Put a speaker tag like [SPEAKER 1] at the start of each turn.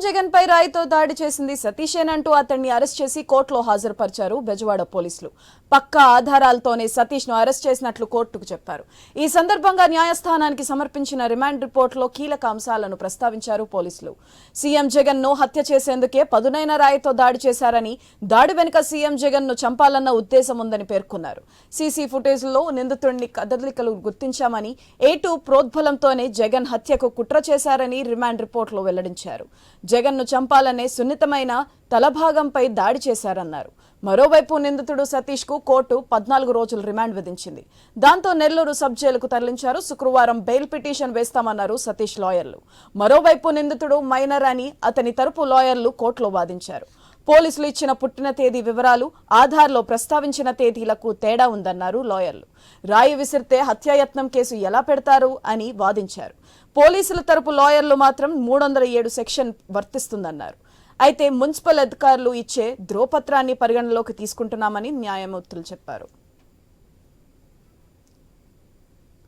[SPEAKER 1] జగన్ పై రాయితో దాడి చేసింది సతీషేనంటూ అతన్ని అరెస్ట్ చేసి కోర్టులో హాజరుపరిచారు బెజవాడ పోలీసులు. పక్కా ఆధారాలతోనే సతీష్ను అరెస్ట్ చేసినట్లు కోర్టుకు చెప్పారు. ఈ సందర్భంగా న్యాయస్థానానికి సమర్పించిన రిమాండ్ రిపోర్టులో కీలక అంశాలను ప్రస్తావించారు పోలీసులు. సీఎం జగన్ను హత్య చేసేందుకే పదునైన రాయితో దాడి చేశారని దాడి వెనుక సీఎం జగన్ను చంపాలన్న ఉద్దేశం ఉందని పేర్కొన్నారు. సీసీ ఫుటేజ్లో నిందితుడిని కదలికలు గుర్తించామని ఏటూ ప్రోద్బలంతోనే జగన్ హత్యకు కుట్ర చేశారని రిమాండ్ రిపోర్టులో వెల్లడించారు. జగన్ను చంపాలనే సున్నితమైన తలభాగంపై దాడి చేశారన్నారు. మరోవైపు నిందితుడు సతీష్కు కోర్టు పద్నాలుగు రోజులు రిమాండ్ విధించింది. దాంతో నెల్లూరు సబ్ జైలుకు తరలించారు. శుక్రవారం బెయిల్ పిటిషన్ వేస్తామన్నారు సతీష్ లాయర్లు. మరోవైపు నిందితుడు మైనర్ అని అతని తరపు లాయర్లు కోర్టులో వాదించారు. పోలీసులు ఇచ్చిన పుట్టిన తేదీ వివరాలు ఆధార్లో ప్రస్తావించిన తేదీలకు తేడా ఉందన్నారు లాయర్లు. రాయి విసిరితే హత్యాయత్నం కేసు ఎలా పెడతారు అని వాదించారు. పోలీసుల తరపు లాయర్లు మాత్రం మూడు వందల ఏడు సెక్షన్ వర్తిస్తుందన్నారు. అయితే మున్సిపల్ అధికారులు ఇచ్చే ధ్రువపత్రాన్ని పరిగణలోకి తీసుకుంటున్నామని న్యాయమూర్తులు చెప్పారు.